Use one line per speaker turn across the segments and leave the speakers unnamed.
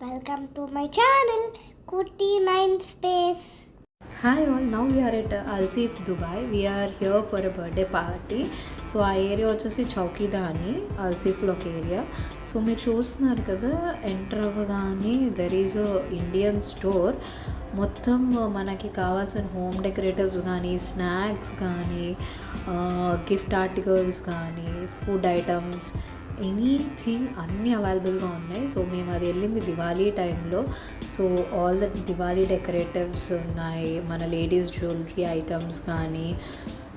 Welcome to my channel Kuti mind space
hi all now we are at Al Seef Dubai we are here for a birthday party so ఆ area వచ్చేసి చౌకీదాని అల్సీఫ్లో ఒక area so మీరు చూస్తున్నారు కదా enter అవ్వగానే there is Indian store మొత్తం మనకి కావాల్సిన హోమ్ డెకరేటివ్స్ కానీ స్నాక్స్ కానీ గిఫ్ట్ ఆర్టికల్స్ కానీ ఫుడ్ ఐటమ్స్ ఎనీథింగ్ అన్నీ అవైలబుల్గా ఉన్నాయి. సో మేము అది వెళ్ళింది దివాళీ టైంలో so all the Diwali decoratives ఉన్నాయి. మన లేడీస్ జ్యువెలరీ ఐటమ్స్ కానీ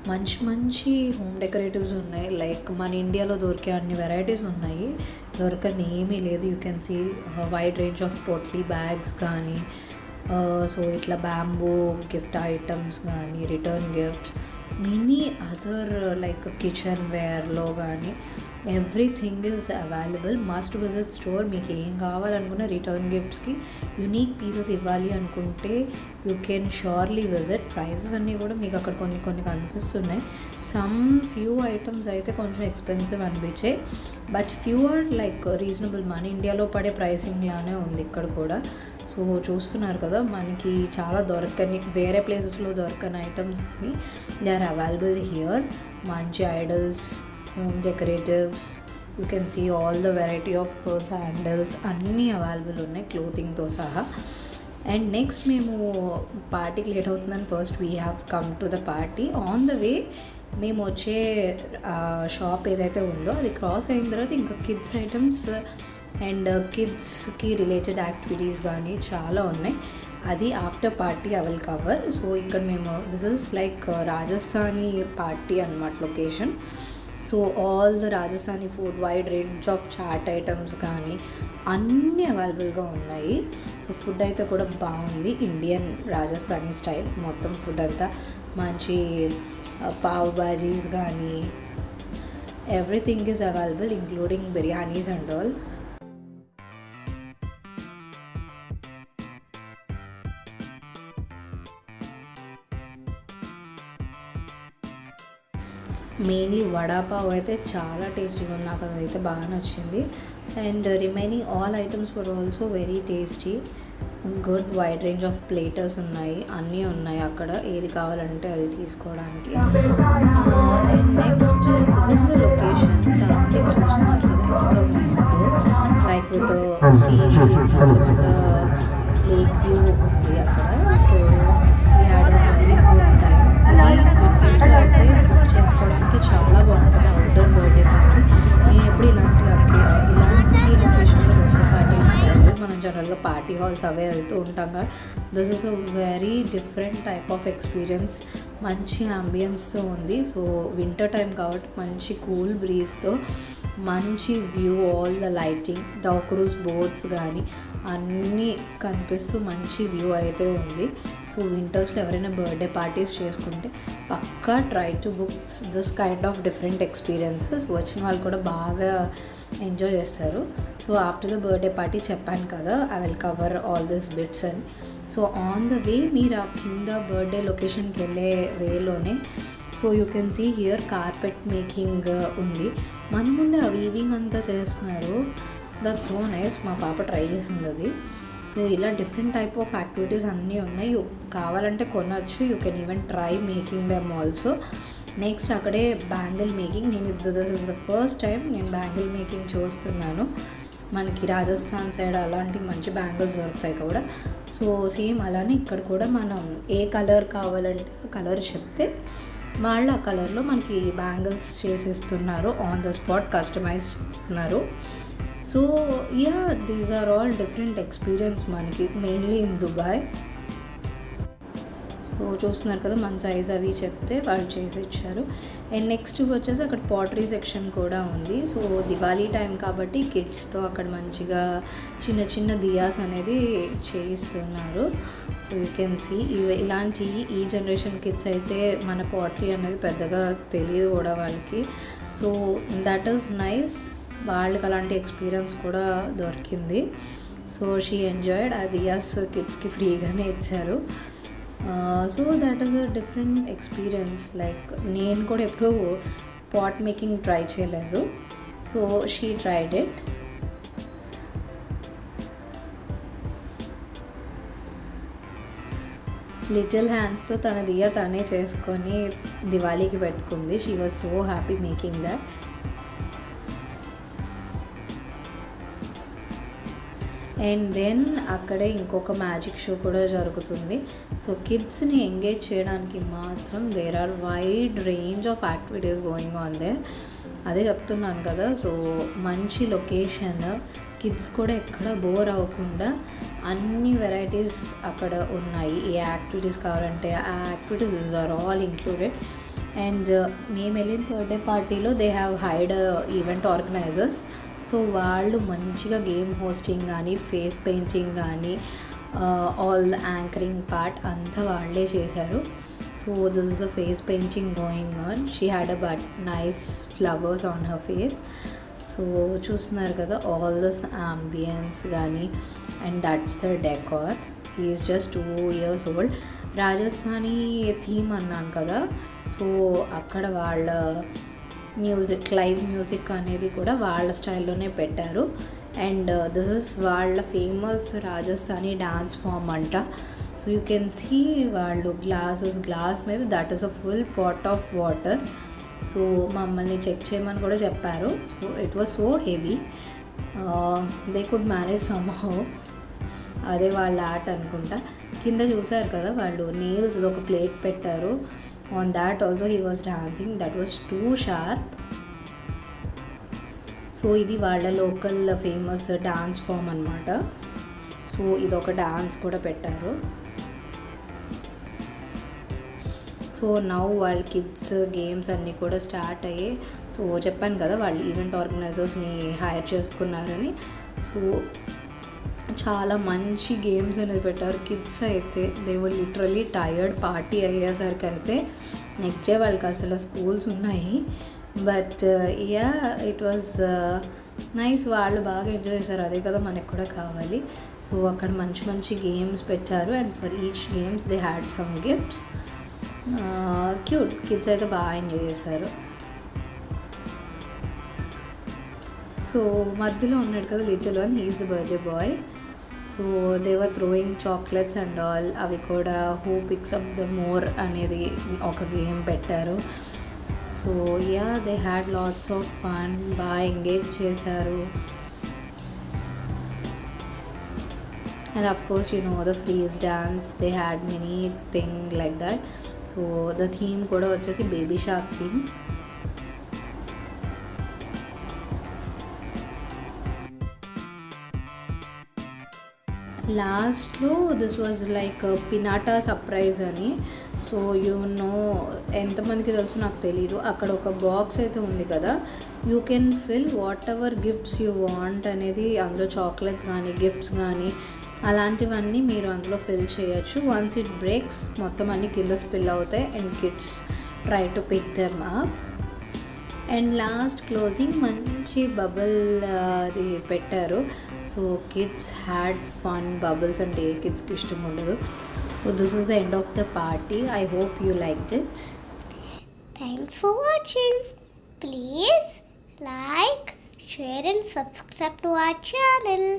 మంచి మంచి హోమ్ డెకరేటివ్స్ ఉన్నాయి. లైక్ మన ఇండియాలో దొరికే అన్ని వెరైటీస్ ఉన్నాయి. దొరకని ఏమీ లేదు. You can see wide range of potli bags కానీ సో ఇట్లా బ్యాంబూ గిఫ్ట్ ఐటమ్స్ కానీ return gifts mini other like kitchen వేర్లో కానీ everything is available must visit store మీకు ఏం కావాలనుకున్న రిటర్న్ గిఫ్ట్స్కి యునీక్ పీసెస్ ఇవ్వాలి అనుకుంటే you can surely visit prices అన్నీ కూడా మీకు అక్కడ కొన్ని కొన్ని కనిపిస్తున్నాయి. సమ్ ఫ్యూ ఐటమ్స్ అయితే కొంచెం ఎక్స్పెన్సివ్ అనిపించాయి. But few are like reasonable మన ఇండియాలో పడే ప్రైసింగ్ లానే ఉంది ఇక్కడ కూడా. సో చూస్తున్నారు కదా మనకి చాలా దొరకని వేరే ప్లేసెస్లో దొరకని ఐటమ్స్ అన్ని దే ఆర్ అవైలబుల్ హియర్ మంచి idols decoratives you can see all the variety of sandals అన్నీ అవైలబుల్ ఉన్నాయి క్లోతింగ్తో సహా. అండ్ నెక్స్ట్ మేము పార్టీకి లేట్ అవుతుందని first we have come to the party on the way మేము వచ్చే షాప్ ఏదైతే ఉందో అది క్రాస్ అయిన తర్వాత ఇంకా కిడ్స్ ఐటమ్స్ అండ్ కిడ్స్కి రిలేటెడ్ యాక్టివిటీస్ కానీ చాలా ఉన్నాయి. అది after party I will cover so ఇక్కడ మేము this is like Rajasthani party అనమాట location so all the Rajasthani food wide range of chaat items కానీ అన్నీ అవైలబుల్గా ఉన్నాయి. సో ఫుడ్ అయితే కూడా బాగుంది. ఇండియన్ రాజస్థానీ స్టైల్ మొత్తం ఫుడ్ అంతా మంచి పావ్ బాజీస్ కానీ everything is available including biryanis and all mainly vada pav అయితే చాలా టేస్టీగా ఉంది. నాకు అదైతే బాగా నచ్చింది. And remaining all items for also very tasty. Good wide range of platters ఉన్నాయి. అన్నీ ఉన్నాయి అక్కడ. ఏది కావాలంటే అది తీసుకోవడానికి. And next this is the location. Surrounding చూస్తున్నారు కదా ఎంత బాగుందో. లైక్ విత్ సీ అంతా లేక్ వ్యూ ఉంది అక్కడ. సో ఇది అయితే బుక్ చేసుకోవడానికి చాలా బాగుంటుంది. అవుట్డోర్ బర్త్డే పార్టీ నేను ఎప్పుడు ఇలాంటి ఇలాంటి లొకేషన్లో బర్త్డే పార్టీస్ మనం జనరల్గా పార్టీ హాల్స్ అవే వెళ్తూ ఉంటాం కదా. This is a very different type of experience మంచి అంబియన్స్తో ఉంది. సో వింటర్ టైం కాబట్టి మంచి కూల్ బ్రీజ్తో మంచి వ్యూ ఆల్ ద లైటింగ్ డాక్రూస్ బోర్డ్స్ కానీ అన్నీ కనిపిస్తూ మంచి వ్యూ అయితే ఉంది. సో వింటర్స్లో ఎవరైనా బర్త్డే పార్టీస్ చేసుకుంటే పక్కా try to books this kind of different experiences. వచ్చిన వాళ్ళు కూడా బాగా ఎంజాయ్ చేస్తారు. So after the birthday party చెప్పాను కదా I will cover all this bits అని సో ఆన్ ద వే మీరు ఆ కింద బర్త్డే లొకేషన్కి వెళ్ళే వేలోనే so you can see here carpet making ఉంది. మన ముందే ఆ వీవింగ్ అంతా చేస్తున్నారు దట్ సో నైస్ మా పాప ట్రై చేసింది అది. సో ఇలా డిఫరెంట్ టైప్ ఆఫ్ యాక్టివిటీస్ అన్నీ ఉన్నాయి. కావాలంటే కొనవచ్చు you can even try making them also next అక్కడే బ్యాంగిల్ మేకింగ్ నేను this is the first time నేను బ్యాంగిల్ మేకింగ్ చూస్తున్నాను. మనకి రాజస్థాన్ సైడ్ అలాంటి మంచి బ్యాంగిల్స్ దొరుకుతాయి కూడా. సో సేమ్ అలానే ఇక్కడ కూడా మనం ఏ కలర్ కావాలంటే కలర్ చెప్తే వాళ్ళు ఆ కలర్లో మనకి బ్యాంగిల్స్ చేసిస్తున్నారు. ఆన్ ద స్పాట్ కస్టమైజ్ చేస్తున్నారు. So ya these are all different experience మనకి మెయిన్లీ ఇన్ దుబాయ్ సో చూస్తున్నారు కదా మన సైజ్ అవి చెప్తే వాళ్ళు చేసి ఇచ్చారు అండ్ నెక్స్ట్ వచ్చేసి అక్కడ పాటరీ సెక్షన్ కూడా ఉంది. సో దివాళీ టైం కాబట్టి కిడ్స్తో అక్కడ మంచిగా చిన్న చిన్న దియాస్ అనేది చేయిస్తున్నారు. సో యూ కెన్ సీ ఇలాంటి ఈ జనరేషన్ కిడ్స్ అయితే మన పాటరీ అనేది పెద్దగా తెలియదు కూడా వాళ్ళకి. సో దట్ ఈస్ నైస్ వాళ్ళకి అలాంటి ఎక్స్పీరియన్స్ కూడా దొరికింది. సో షీ ఎంజాయ్డ్ ఆ దియాస్ కిడ్స్కి ఫ్రీగానే ఇచ్చారు. So that is a different experience like నేను కూడా ఎప్పుడూ పాట్ మేకింగ్ ట్రై చేయలేదు. So she tried it little హ్యాండ్స్తో తన దియా తనే చేసుకొని దివాళీకి పెట్టుకుంది. She was so happy making that and then అక్కడే ఇంకొక మ్యాజిక్ షో కూడా జరుగుతుంది. సో కిడ్స్ని ఎంగేజ్ చేయడానికి మాత్రం there are wide range of activities going on they అదే చెప్తున్నాను కదా సో మంచి లొకేషన్ కిడ్స్ కూడా ఎక్కడ బోర్ అవ్వకుండా అన్ని వెరైటీస్ అక్కడ ఉన్నాయి. ఏ యాక్టివిటీస్ కావాలంటే ఆ activities is are all included and మేము వెళ్ళిన బర్త్డే పార్టీలో they have hired event organisers so వాళ్ళు మంచిగా గేమ్ హోస్టింగ్ కానీ ఫేస్ పెయింటింగ్ కానీ ఆల్ ద యాంకరింగ్ పార్ట్ అంతా వాళ్ళే చేశారు. So this is a face painting going on she had a but nice flowers on her face so చూస్తున్నారు కదా all this ambience కానీ and that's the decor is just two years old Rajasthani theme అన్నాను కదా. So అక్కడ వాళ్ళ music live music అనేది కూడా వాళ్ళ స్టైల్లోనే పెట్టారు. అండ్ uh, దిస్ ఇస్ వాళ్ళ ఫేమస్ రాజస్థానీ డాన్స్ ఫామ్ అంట. సో యూ కెన్ సీ వాళ్ళు గ్లాసెస్ గ్లాస్ మీద that is a full pot of water so మమ్మల్ని చెక్ చేయమని కూడా చెప్పారు. So it was so heavy they could manage somehow అదే వాళ్ళ ఆర్ట్ అనుకుంటా. కింద చూసారు కదా వాళ్ళు నీల్స్ ఒక ప్లేట్ పెట్టారు. On that also he was dancing that was too sharp so ఇది వాళ్ళ లోకల్ ఫేమస్ డాన్స్ ఫామ్ అనమాట సో ఇది ఒక డాన్స్ కూడా పెట్టారు. సో నౌ వాళ్ళ కిడ్స్ గేమ్స్ అన్నీ కూడా స్టార్ట్ అయ్యాయి సో చెప్పాను కదా వాళ్ళు ఈవెంట్ ఆర్గనైజర్స్ని హైర్ చేసుకున్నారని. సో చాలా మంచి గేమ్స్ అనేది పెట్టారు. కిడ్స్ అయితే దేవర్ లిటరలీ టైర్డ్ పార్టీ అయ్యేసరికి అయితే నెక్స్ట్ డే వాళ్ళకి అసలు స్కూల్స్ ఉన్నాయి. But ya it was nice వాళ్ళు బాగా ఎంజాయ్ చేశారు. అదే కదా మనకు కూడా కావాలి. సో అక్కడ మంచి మంచి గేమ్స్ పెట్టారు. And for each games they had some gifts cute kids అయితే బాగా ఎంజాయ్ చేశారు. సో మధ్యలో ఉన్నాడు కదా little one. He is the birthday boy so they were throwing chocolates and all అవి కూడా who picks up the more అనేది ఒక గేమ్ పెట్టారు. So ya they had lots of fun బాగా ఎంగేజ్ చేశారు. And of course you know the freeze dance they had many thing like that so the theme కూడా వచ్చేసి baby shark theme లాస్ట్లో this was like piñata surprise అని. So you know ఎంతమందికి తెలుసు నాకు తెలీదు. అక్కడ ఒక బాక్స్ అయితే ఉంది కదా. You can fill whatever gifts you want అనేది అందులో చాక్లెట్స్ కానీ గిఫ్ట్స్ కానీ అలాంటివన్నీ మీరు అందులో ఫిల్ చేయొచ్చు. వన్స్ ఇట్ బ్రేక్స్ మొత్తం అన్ని కింద స్పిల్ అవుతాయి. And kids try to pick them up and last closing మంచి బబుల్ అది పెట్టారు. So kids had fun bubbles అంటే ఏ కిడ్స్కి ఇష్టం ఉండదు. So this is the end of the party I hope you like it
thanks for watching please like share and subscribe to our channel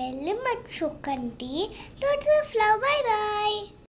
వెళ్ళి మర్చిపోకండి. Lots of bye